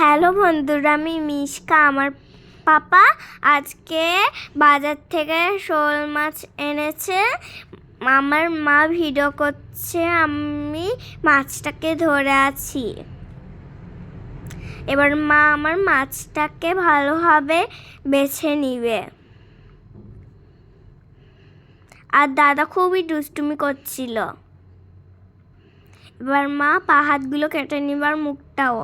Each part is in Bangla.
হ্যালো বন্ধুরা, আমি মিশকা, আমার পাপা আজকে বাজার থেকে শোল মাছ এনেছে। আমার মা ভিডিও করছে, আমি মাছটাকে ধরে আছি। এবার মা আমার মাছটাকে ভালোভাবে বেছে নিবে। আর দাদা খুবই দুষ্টুমি করছিল। এবার মা পা হাতগুলো কেটে নিবার মুখটাও।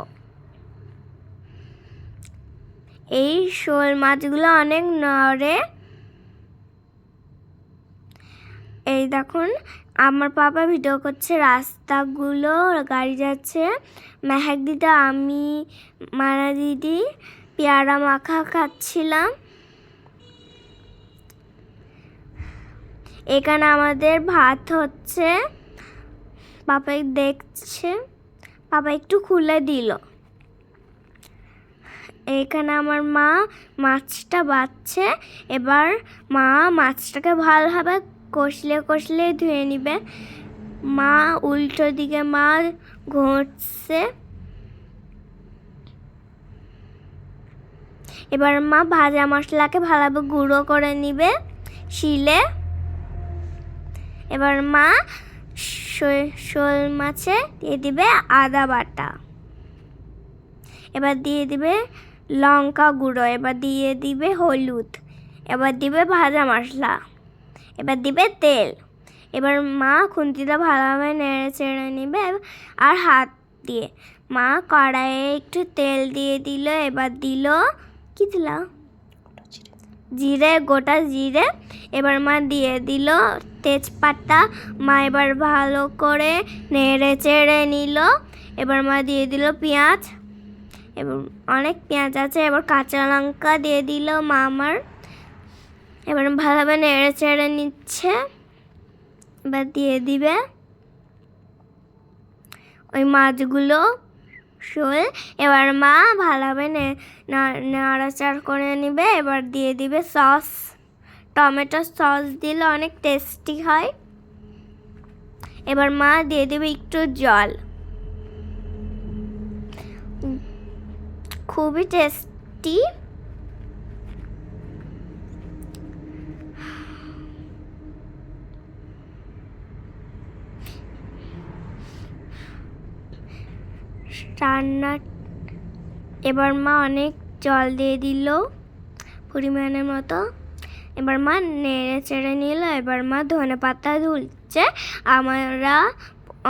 এই শোল মাছগুলো অনেক নড়ে। এই দেখুন, আমার পাপা ভিডিও করছে, রাস্তাগুলো, গাড়ি যাচ্ছে। মেহেক দিদা, আমি মানা দিদি, পেয়ারা মাখা খাচ্ছিলাম। এখানে আমাদের ভাত হচ্ছে। পাপা দেখছে, পাপা একটু খুলে দিল। এখানে আমার মা মাছটা বাচ্ছে এবার মা মাছটাকে ভালোভাবে কষলে কষলে ধুয়ে নিবে। মা উল্টো দিকে মা ঘটছে এবার মা ভাজা মশলাকে ভালোভাবে গুঁড়ো করে নিবে শিলে। এবার মা শোল মাছে দিয়ে দিবে আদা বাটা। এবার দিয়ে দিবে লঙ্কা গুঁড়ো, এবার দিয়ে দিবে হলুদ, এবার দিবে ভাজা মশলা, এবার দিবে তেল, এবার মা খুন্তিটা ভালোভাবে নেড়ে চেড়ে নিবে আর হাত দিয়ে। মা কড়াইয়ে একটু তেল দিয়ে দিল, এবার দিল কি দিল? জিরে, গোটা জিরে, এবার মা দিয়ে দিল তেজপাতা, মা এবার ভালো করে নেড়ে চেড়ে নিল, এবার মা দিয়ে দিল পেঁয়াজ এবার অনেক পেঁয়াজ আছে। এবার কাঁচা লঙ্কা দিয়ে দিল মা আমার এবার ভালোভাবে নেড়ে চেড়ে নিচ্ছে। এবার দিয়ে দিবে ওই মাছগুলো শোল। এবার মা ভালোভাবে নাড়াচাড় করে নিবে। এবার দিয়ে দিবে সস। টমেটো সস দিলে অনেক টেস্টি হয়। এবার মা দিয়ে দেবে একটু জল। খুবই টেস্টি রান্না, এবার মা অনেক জল দিয়ে দিল পরিমাণের মতো। এবার মা নেড়ে চেড়ে নিল, এবার মা ধনে পাতা ধুলছে। আমরা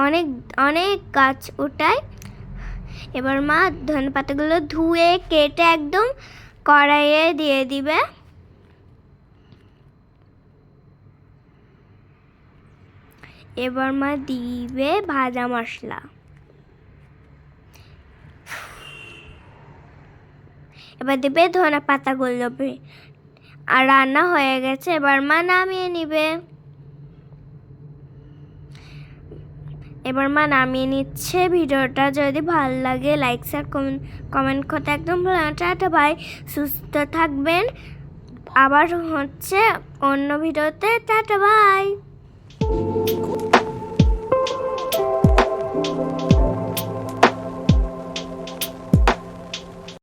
অনেক অনেক গাছ ওঠাই এবার মা ধনে পাতাগুলো ধুয়ে, কেটে একদম কড়াইয়ে দিয়ে দিবে। এবার মা দিবে ভাজা মশলা। এবার দেবে ধনে পাতাগুলো আর রান্না হয়ে গেছে, এবার মা নামিয়ে নিবে। এবার মা নামিয়ে নিচ্ছে ভিডিওটা। যদি ভালো লাগে লাইক শেয়ার কমেন্ট কমেন্ট করতে একদম ভুলো টাটা ভাই সুস্থ থাকবেন। আবার হচ্ছে অন্য ভিডিওতে। Tata bye